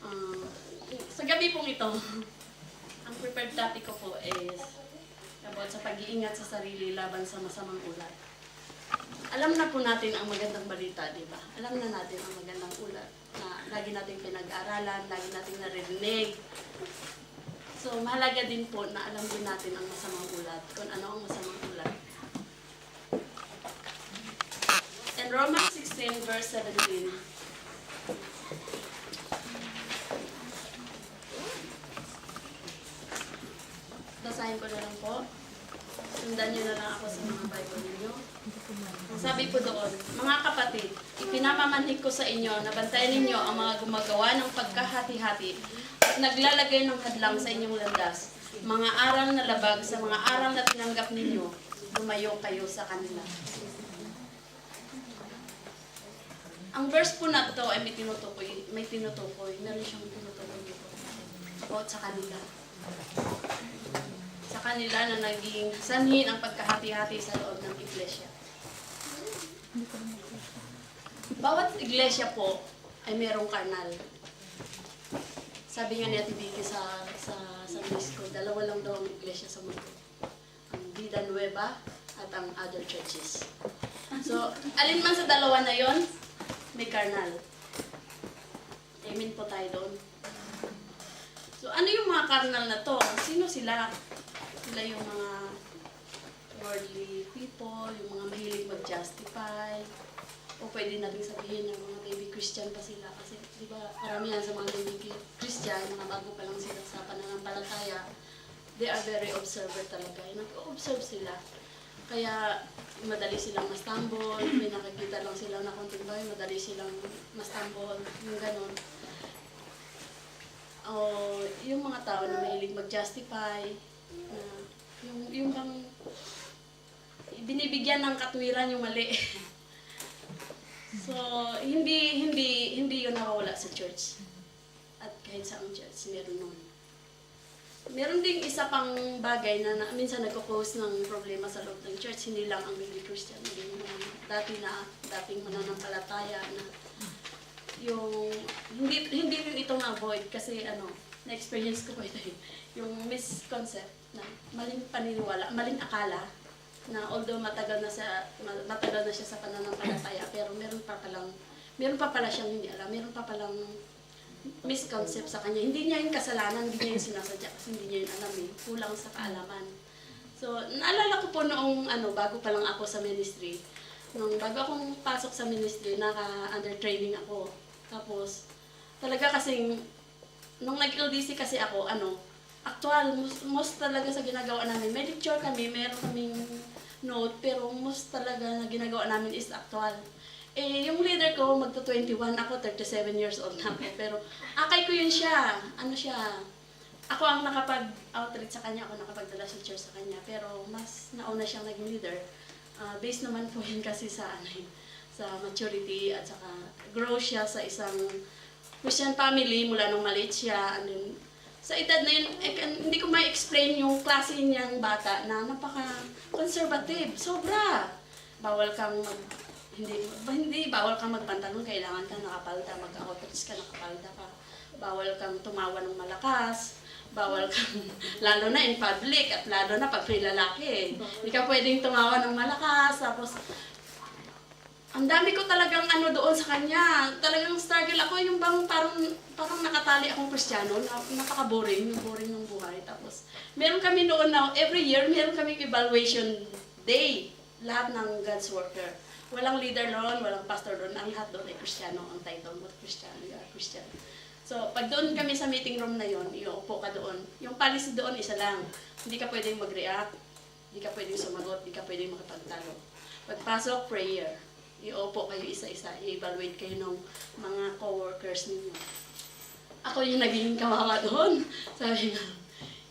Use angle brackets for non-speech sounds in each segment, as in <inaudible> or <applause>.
Um, sa gabi pong ito, <laughs> ang prepared topic ko po is about sa pag-iingat sa sarili laban sa masamang ulat. Alam na po natin ang magandang balita, di ba? Alam na natin ang magandang ulat na lagi natin pinag-aralan, lagi natin narinig. So, mahalaga din po na alam din natin ang masamang ulat, kung ano ang masamang ulat. In Romans 16, verse 17, basahin ko na lang po. Sundan niyo na lang ako sa mga Bible ninyo. Sabi po doon, mga kapatid, ipinamamanhik ko sa inyo na bantayan ninyo ang mga gumagawa ng pagkahati-hati at naglalagay ng hadlang sa inyong landas. Mga aral na labag sa mga aral na tinanggap ninyo, lumayo kayo sa kanila. Ang verse po na to ay may tinutukoy, may tinutukoy, meron siyang tinutukoy dito. About sa kanila kanila na naging sanhin ang pagkahati-hati sa loob ng iglesia. Bawat iglesia po ay merong karnal. Sabi nga ni Ate Vicky sa, sa, sa miss ko, dalawa lang daw ang iglesia sa mundo. Ang Vida Nueva at ang other churches. So, alin man sa dalawa na yon, may karnal. Amen po tayo doon. So, ano yung mga karnal na to? Sino sila? Sila yung mga worldly people, yung mga mahilig mag-justify, o pwede natin sabihin ng mga baby Christian pa sila kasi di ba karamihan sa mga baby Christian, mga bago pa lang sila sa pananampalataya, they are very observer talaga. Nag-observe sila. Kaya madali silang mastumble, may nakikita lang sila na konting bagay, madali silang mastumble, yung ganon. O yung mga tao na mahilig mag-justify, yung, yung bang binibigyan ng katwiran yung mali. so, hindi, hindi, hindi yun nakawala sa church. At kahit sa ang church, meron nun. Meron ding isa pang bagay na, na minsan nagko-cause ng problema sa loob ng church, hindi lang ang baby Christian, hindi mga dati na, dating mananampalataya na yung, hindi, hindi rin ito na-avoid kasi ano, na-experience ko po ito <laughs> yung misconcept na maling paniniwala, maling akala na although matagal na sa ma- matagal na siya sa pananampalataya pero meron pa palang meron pa pala siyang hindi alam, meron pa palang misconcept sa kanya. Hindi niya yung kasalanan, hindi niya yung sinasadya kasi hindi niya yung alam eh. Kulang sa kaalaman. So, naalala ko po noong ano, bago pa lang ako sa ministry. Nung bago akong pasok sa ministry, naka-under training ako. Tapos, talaga kasing, nung nag-LDC kasi ako, ano, actual, most, most talaga sa ginagawa namin. May lecture kami, meron kaming note, pero most talaga na ginagawa namin is actual. Eh, yung leader ko, magto-21 ako, 37 years old na ako. Pero, akay ko yun siya. Ano siya? Ako ang nakapag-outreach sa kanya, ako nakapagdala sa church sa kanya. Pero, mas nauna siyang naging leader. Ah, based naman po yun kasi sa, ano, yun, sa maturity at saka grow siya sa isang Christian family mula nung maliit siya. And then, sa edad na yun, eh, kan- hindi ko ma-explain yung klase niyang bata na napaka-conservative. Sobra! Bawal kang mag, hindi, hindi, bawal kang magpantalon, kailangan kang nakapalda, mag-outreach ka, nakapalda ka. Bawal kang tumawa ng malakas, bawal kang, <laughs> lalo na in public, at lalo na pag free lalaki. Hindi ka pwedeng tumawa ng malakas, tapos ang dami ko talagang ano doon sa kanya. Talagang struggle ako yung bang parang parang nakatali akong Kristiyano, na, napaka-boring, yung boring ng buhay. Tapos meron kami noon na every year meron kami evaluation day lahat ng God's worker. Walang leader doon, walang pastor doon, ang lahat doon ay Kristiyano ang title mo, Kristiyano, you are Christian. So, pag doon kami sa meeting room na yon, iuupo ka doon. Yung policy doon, isa lang. Hindi ka pwedeng mag-react, hindi ka pwedeng sumagot, hindi ka pwedeng makipagtalo. Pagpasok, prayer iupo kayo isa-isa, i-evaluate kayo ng mga co-workers ninyo. Ako yung naging kawawa doon. <laughs> Sabi nga,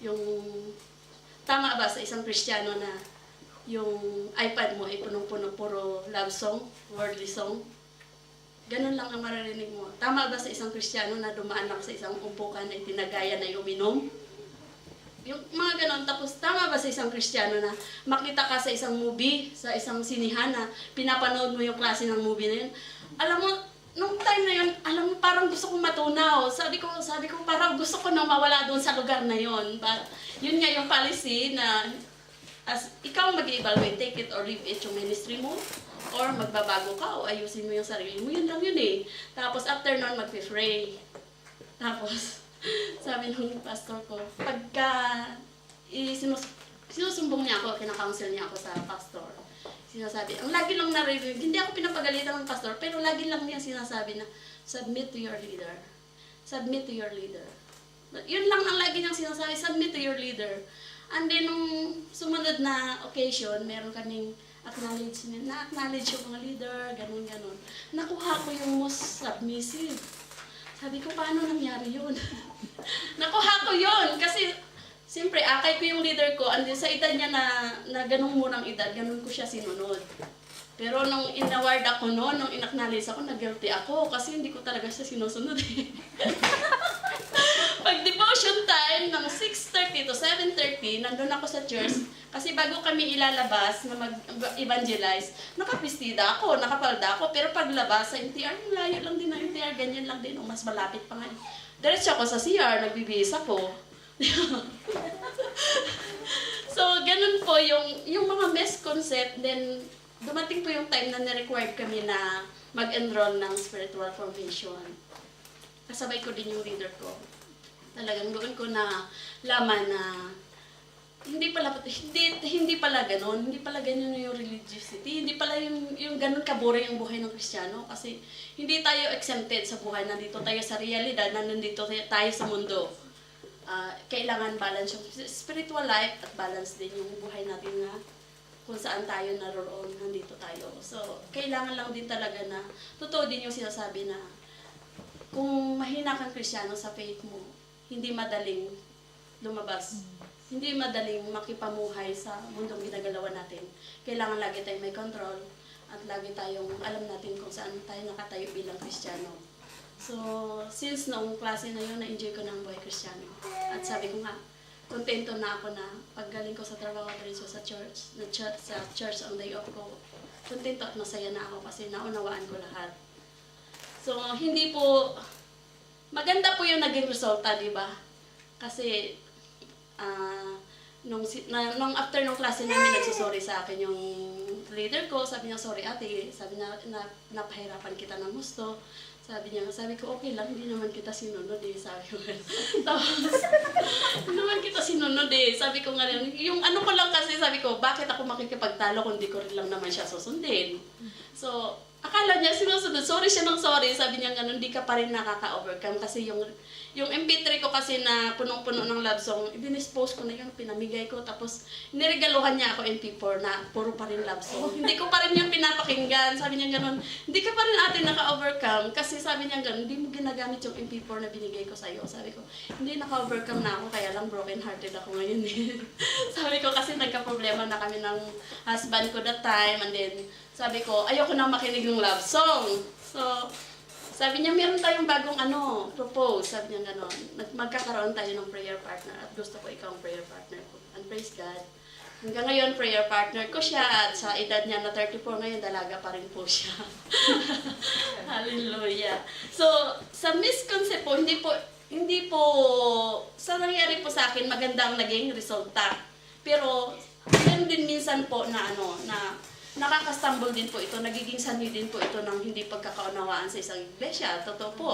yung tama ba sa isang Kristiyano na yung iPad mo ay punong-puno puro love song, worldly song? Ganun lang ang maririnig mo. Tama ba sa isang Kristiyano na dumaan lang sa isang umpukan ay tinagaya na uminom? Yung mga ganon. Tapos tama ba sa isang Kristiyano na makita ka sa isang movie, sa isang sinihan na pinapanood mo yung klase ng movie na yun? Alam mo, nung time na yun, alam mo, parang gusto kong matunaw. Sabi ko, sabi ko, parang gusto ko na mawala doon sa lugar na yun. But, yun nga yung policy na as ikaw mag-evaluate, take it or leave it yung ministry mo. Or magbabago ka o ayusin mo yung sarili mo. Yun lang yun eh. Tapos after nun, mag-pray. Tapos, <laughs> sabi ng pastor ko, pagka isinus sinusumbong niya ako, kinakounsel niya ako sa pastor. Sinasabi, ang lagi lang naririnig, hindi ako pinapagalitan ng pastor, pero lagi lang niya sinasabi na, submit to your leader. Submit to your leader. Yun lang ang lagi niyang sinasabi, submit to your leader. And then, nung sumunod na occasion, meron kaming acknowledgement, na-acknowledge yung mga leader, ganun, ganun. Nakuha ko yung most submissive. Sabi ko, paano nangyari yun? <laughs> Nakuha ko yun kasi Siyempre, akay ko yung leader ko, andun sa edad niya na, na ganung murang edad, ganun ko siya sinunod. Pero nung inaward ako noon, nung inacknowledge ako, nag-guilty ako kasi hindi ko talaga siya sinusunod eh. <laughs> Devotion time, ng 6.30 to 7.30, nandun ako sa church. Kasi bago kami ilalabas na mag-evangelize, nakapistida ako, nakapalda ako. Pero paglabas sa MTR, layo lang din ng MTR, ganyan lang din, oh, mas malapit pa nga. Diretso ako sa CR, nagbibihis ako. <laughs> so, ganun po yung, yung mga misconcept, then dumating po yung time na na-required kami na mag-enroll ng spiritual formation. Kasabay ko din yung leader ko. Talagang doon ko na laman na hindi pala hindi hindi pala ganoon, hindi pala ganyan yung religiosity, hindi pala yung yung ganun kabore yung buhay ng Kristiyano. Kasi hindi tayo exempted sa buhay. Nandito tayo sa realidad, na nandito tayo sa mundo. Ah, kailangan balance yung spiritual life at balance din yung buhay natin na kung saan tayo naroon, nandito tayo. So, kailangan lang din talaga na, totoo din yung sinasabi na, kung mahina kang kristyano sa faith mo, hindi madaling lumabas. Hindi madaling makipamuhay sa mundong ginagalawan natin. Kailangan lagi tayong may control at lagi tayong alam natin kung saan tayo nakatayo bilang kristyano. So, since noong klase na yun, na-enjoy ko ng buhay kristyano. At sabi ko nga, kontento na ako na paggaling ko sa trabaho ko rin sa church, na church, sa church ang day off ko, kontento at masaya na ako kasi naunawaan ko lahat. So, hindi po, maganda po yung naging resulta, di ba? Kasi, ah, nung, si- na, nung after nung klase namin, nagsusorry sa akin yung leader ko, sabi niya, sorry ate, sabi niya, na, napahirapan kita ng gusto. Sabi niya, sabi ko, okay lang, hindi naman kita sinunod eh, sabi ko. <laughs> Tapos, hindi naman kita sinunod eh. Sabi ko nga rin, yung ano ko lang kasi, sabi ko, bakit ako makikipagtalo kung di ko rin lang naman siya susundin? So, akala niya sinusunod, sorry siya ng sorry, sabi niya ganun, di ka pa rin nakaka-overcome kasi yung yung MP3 ko kasi na punong-puno ng love song, i-dispose ko na yun, pinamigay ko, tapos niregaluhan niya ako MP4 na puro pa rin love song. hindi ko pa rin yung pinapakinggan, sabi niya ganun, hindi ka pa rin ate naka-overcome, kasi sabi niya ganun, hindi mo ginagamit yung MP4 na binigay ko sa'yo. Sabi ko, hindi naka-overcome na ako, kaya lang broken-hearted ako ngayon eh. <laughs> sabi ko kasi nagka-problema na kami ng husband ko that time, and then sabi ko, ayoko na makinig ng love song. So, sabi niya, meron tayong bagong ano, propose. Sabi niya gano'n, magkakaroon tayo ng prayer partner at gusto ko ikaw ang prayer partner ko. And praise God. Hanggang ngayon, prayer partner ko siya at sa edad niya na 34 ngayon, dalaga pa rin po siya. <laughs> Hallelujah. So, sa misconcept po, hindi po, hindi po, sa nangyari po sa akin, magandang naging resulta. Pero, meron din minsan po na ano, na nakakastumble din po ito, nagiging sanhi din po ito ng hindi pagkakaunawaan sa isang iglesia. Totoo po.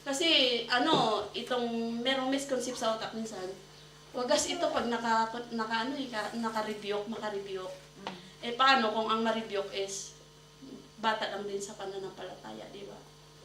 Kasi, ano, itong merong misconcept sa utak minsan, wagas ito pag naka, naka, ano, eh, ka- naka-rebuke, maka-rebuke. Eh, paano kung ang ma-rebuke is bata lang din sa pananampalataya, di ba?